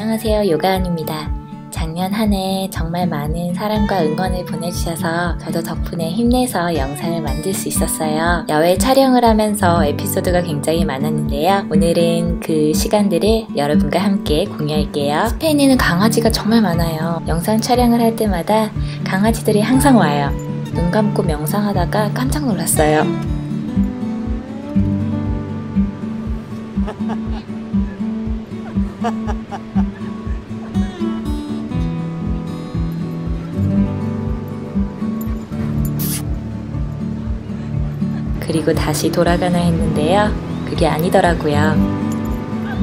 안녕하세요 요가안입니다. 작년 한 해 정말 많은 사랑과 응원을 보내주셔서 저도 덕분에 힘내서 영상을 만들 수 있었어요. 야외 촬영을 하면서 에피소드가 굉장히 많았는데요. 오늘은 그 시간들을 여러분과 함께 공유할게요. 스페인에는 강아지가 정말 많아요. 영상 촬영을 할 때마다 강아지들이 항상 와요. 눈 감고 명상하다가 깜짝 놀랐어요. 그리고 다시 돌아가나 했는데요. 그게 아니더라고요.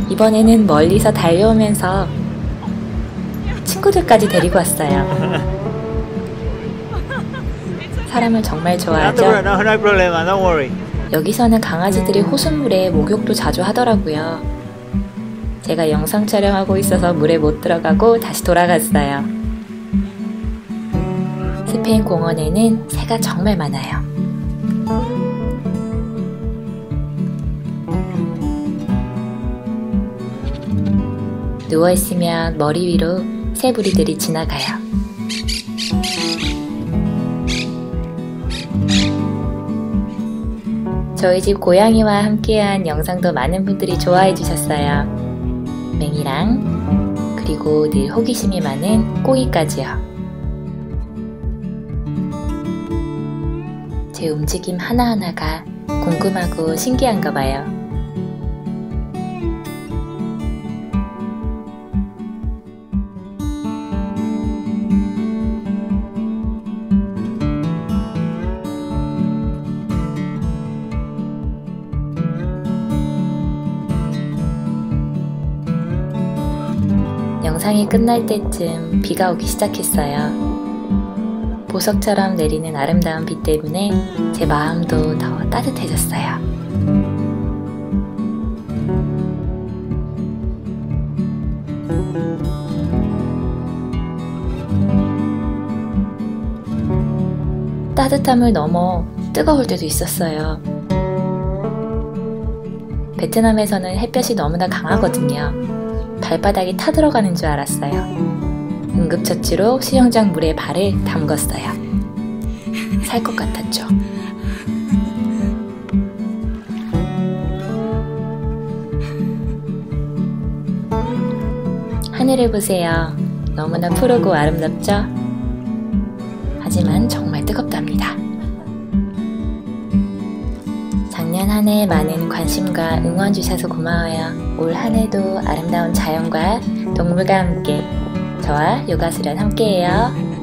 이번에는 멀리서 달려오면서 친구들까지 데리고 왔어요. 사람을 정말 좋아하죠. 여기서는 강아지들이 호수물에 목욕도 자주 하더라고요. 제가 영상 촬영하고 있어서 물에 못 들어가고 다시 돌아갔어요. 스페인 공원에는 새가 정말 많아요. 누워있으면 머리 위로 새부리들이 지나가요. 저희 집 고양이와 함께한 영상도 많은 분들이 좋아해 주셨어요. 맹이랑 그리고 늘 호기심이 많은 꼬이까지요. 제 움직임 하나하나가 궁금하고 신기한가 봐요. 영상이 끝날 때쯤 비가 오기 시작했어요. 보석처럼 내리는 아름다운 비 때문에 제 마음도 더 따뜻해졌어요. 따뜻함을 넘어 뜨거울 때도 있었어요. 베트남에서는 햇볕이 너무나 강하거든요. 발바닥이 타들어가는 줄 알았어요. 응급처치로 수영장 물에 발을 담궜어요. 살 것 같았죠. 하늘을 보세요. 너무나 푸르고 아름답죠? 하지만 정말 뜨겁답니다. 작년 한 해 많은 관심과 응원 주셔서 고마워요. 올 한 해도 아름다운 자연과 동물과 함께 저와 요가 수련 함께해요.